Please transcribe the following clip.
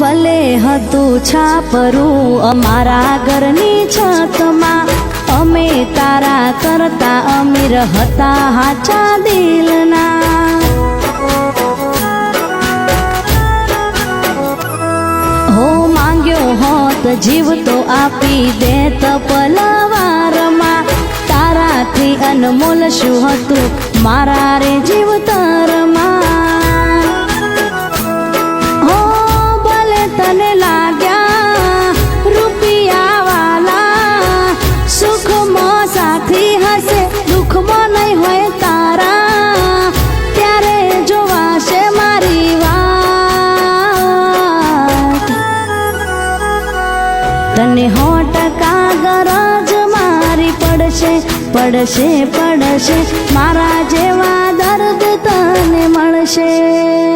ભલે હતું છાપરું અમારા ઘરની છતમાં. અમે તારા કરતા અમીર હતા હાચા દિલના. હો, માંગ્યો હોત જીવ તો આપી દે પલવારમાં. તારાથી અનમોલ શું હતું? ત્યારે જોવાશે મારી વાત. તને હો ટકા ગરજ મારી પડશે પડશે પડશે. મારા જેવા દર્દ તને મળશે.